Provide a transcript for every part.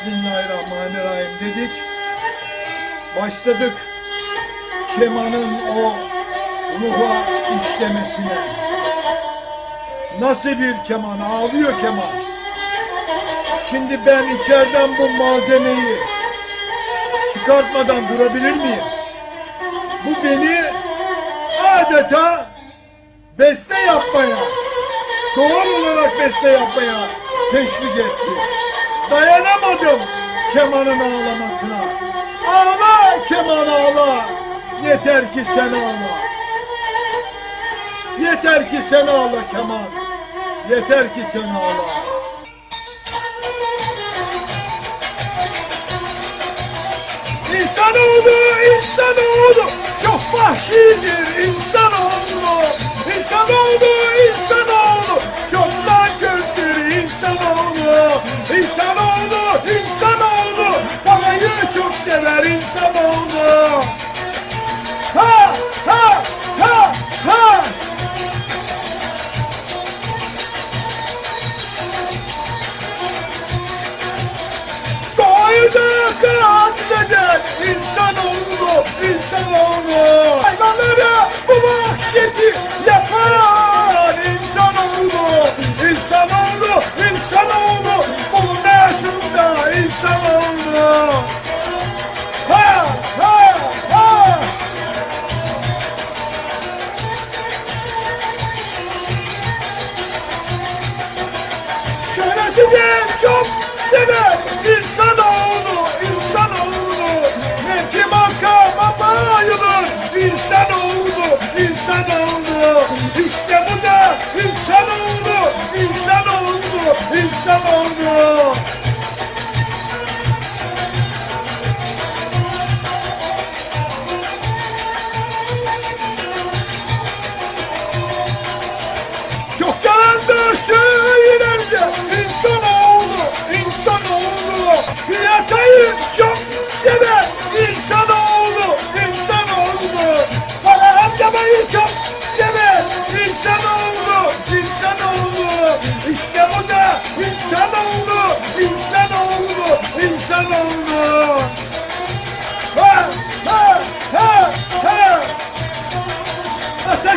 Bismillahirrahmanirrahim dedik. Başladık kemanın o ruha işlemesine. Nasıl bir keman? Ağlıyor keman. Şimdi ben içeriden bu malzemeyi çıkartmadan durabilir miyim? Bu beni adeta beste yapmaya, doğal olarak beste yapmaya teşvik etti. Dayanamadım kemanın ağlamasına. Ağla keman ağla. Yeter ki sen ağla. Yeter ki sen ağla keman. Yeter ki sen ağla. İnsanoğlu, insanoğlu çok vahşidir insanoğlu. İnsanoğlu. Hayvanlara bu vahşeti yapan insanoğlu, insanoğlu, insanoğlu. Bunun yaşında insanoğlu. Ha, ha, ha. Şöhretini çok sever insanoğlu,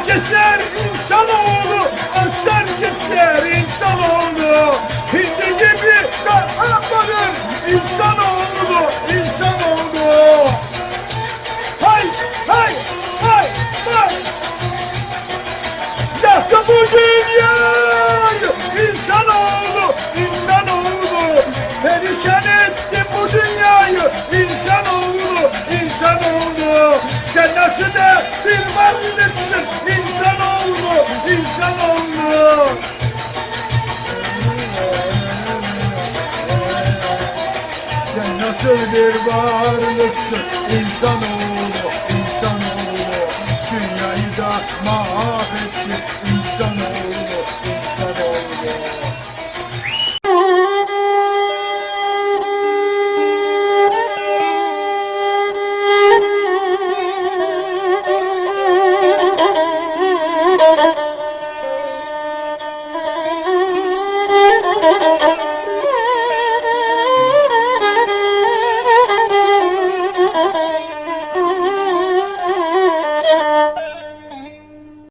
Asar keser insanoğlu, bir varlıksın insanoğlu insanoğlu Dünyayı da mahvettin.